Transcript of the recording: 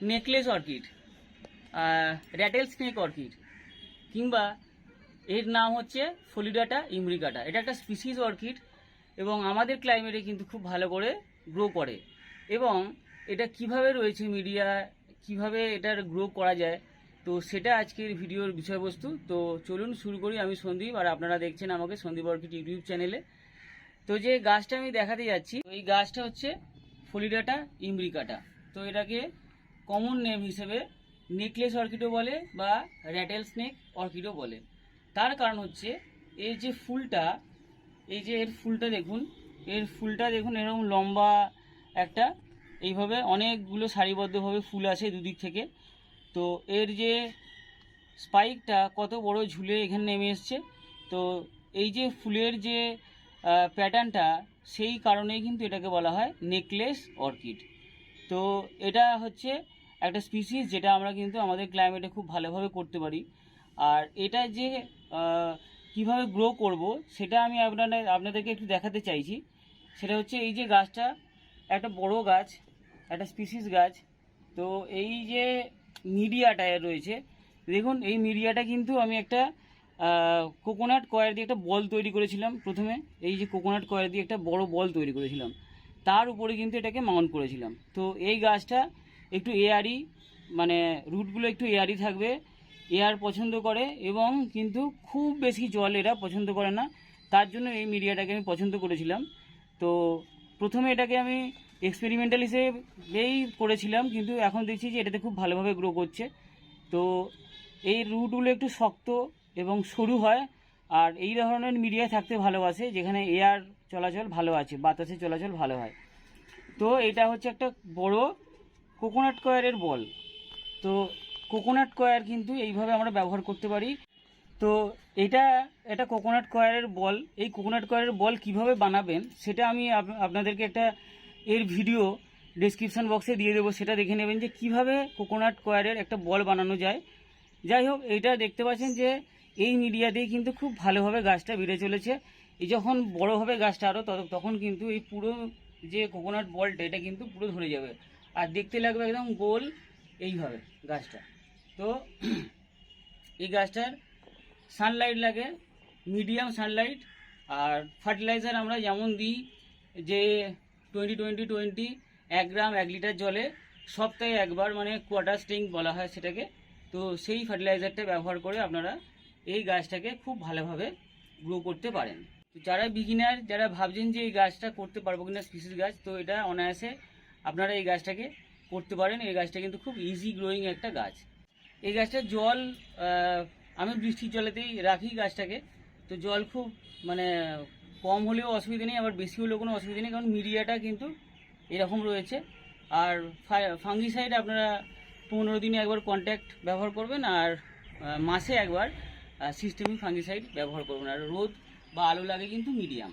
Necklace orchid rattle snake orchid, কিংবা এর নাম হচ্ছে ফলিডাটা ইমরিকাটা এটা একটা স্পিসিস অর্কিড এবং আমাদের ক্লাইমেটে কিন্তু খুব ভালো করে গ্রো করে। এবং এটা কীভাবে রয়েছে মিডিয়া কীভাবে এটার গ্রো করা যায়, তো সেটা আজকের ভিডিওর বিষয়বস্তু। তো চলুন শুরু করি আমি সন্দীপ, আর আপনারা দেখছেন আমাকে সন্দীপ অর্কিড ইউটিউব চ্যানেলে তো যে গাছটা আমি দেখাতে যাচ্ছি, এই গাছটা হচ্ছে ফলিডাটা ইমরিকাটা তো এটাকে কমন নেম হিসেবে নেকলেস অর্কিডও বলে বা র্যাটেল স্নেক অর্কিডও বলে। তার কারণ হচ্ছে এর যে ফুলটা, এই যে এর ফুলটা দেখুন, এর ফুলটা দেখুন এরকম লম্বা একটা, এইভাবে অনেকগুলো সারিবদ্ধভাবে ফুল আছে দুদিক থেকে। তো এর যে স্পাইকটা কত বড় ঝুলে এখানে নেমে এসছে। তো এই যে ফুলের যে প্যাটার্নটা সেই কারণেই কিন্তু এটাকে বলা হয় নেকলেস অর্কিড তো এটা হচ্ছে একটা স্পিসিস যেটা আমরা কিন্তু আমাদের ক্লাইমেটে খুব ভালোভাবে করতে পারি। আর এটা যে কীভাবে গ্রো করব, সেটা আমি আপনাদের, আপনাদেরকে একটু দেখাতে চাইছি। সেটা হচ্ছে এই যে গাছটা, একটা বড় গাছ, একটা স্পিসিস গাছ। তো এই যে মিডিয়াটা রয়েছে, দেখুন এই মিডিয়াটা কিন্তু আমি একটা কোকোনাট কয়ার দিয়ে একটা বল তৈরি করেছিলাম প্রথমে। এই যে কোকোনাট কয়ার দিয়ে একটা বড় বল তৈরি করেছিলাম। তার উপরে কিন্তু এটাকে মাউন্ট করেছিলাম। তো এই গাছটা একটু এয়ারি মানে রুটগুলো একটু এয়ারি থাকবে। এয়ার পছন্দ করে এবং কিন্তু খুব বেশি জল এরা পছন্দ করে না। তার জন্য এই মিডিয়াটাকে আমি পছন্দ করেছিলাম। তো প্রথমে এটাকে আমি এক্সপেরিমেন্টাল হিসেবেই করেছিলাম, কিন্তু এখন দেখছি যে এটাতে খুব ভালোভাবে গ্রো করছে। তো এই রুটগুলো একটু শক্ত এবং সরু হয়, আর এই ধরনের মিডিয়া থাকতে ভালোবাসে, যেখানে এয়ার চলাচল ভালো আছে, বাতাসের চলাচল ভালো হয়। তো এটা হচ্ছে একটা বড় কোকোনাট কয়ারের বল। তো কোকোনাট কয়ার কিন্তু এইভাবে আমরা ব্যবহার করতে পারি। তো এটা এটা কোকোনাট কয়ারের বল। এই কোকোনাট কয়ারের বল কীভাবে বানাবেন সেটা আমি আপ- আপনাদেরকে একটা এর ভিডিও ডেসক্রিপশন বক্সে দিয়ে দেবো। সেটা দেখে নেবেন যে কীভাবে কোকোনাট কয়ারের একটা বল বানানো যায়। যাই হোক, এইটা দেখতে পাচ্ছেন যে এই মিডিয়া দিয়ে কিন্তু খুব ভালোভাবে গাছটা বেড়ে চলেছে। এই যখন বড় হবে গাছটা আরও তখন কিন্তু এই পুরো যে কোকোনাট বলটা, এটা কিন্তু পুরো ধরে যাবে। আর দেখতে লাগবে একদম গোল এইভাবে গাছটা। তো এই গাছটার সানলাইট লাগে মিডিয়াম সানলাইট আর ফার্টিলাইজার আমরা যেমন দিই যে টোয়েন্টি টোয়েন্টি টোয়েন্টি এক গ্রাম এক লিটার জলে সপ্তাহে একবার মানে কোয়াটার স্টিং বলা হয় সেটাকে। তো সেই ফার্টিলাইজারটা ব্যবহার করে আপনারা এই গাছটাকে খুব ভালোভাবে গ্রো করতে পারেন। তো যারা বিগিনার যারা ভাবছেন যে এই গাছটা করতে পারব কিনা স্পিসিস গাছ, তো এটা অনায়াসে আপনারা এই গাছটাকে করতে পারেন। এই গাছটা কিন্তু খুব ইজি গ্রোয়িং একটা গাছ। এই গাছটা জল আমি বৃষ্টির জলেতেই রাখি গাছটাকে। তো জল খুব মানে কম হলেও অসুবিধা নেই, আবার বেশি হলেও কোনো অসুবিধা নেই, কারণ মিডিয়াটা কিন্তু এরকম রয়েছে। আর ফাঙ্গিসাইড আপনারা পনেরো দিনে একবার কন্ট্যাক্ট ব্যবহার করবেন, আর মাসে একবার সিস্টেমিক ফাঙ্গিসাইড ব্যবহার করবেন। আর রোদ বা আলো লাগে কিন্তু মিডিয়াম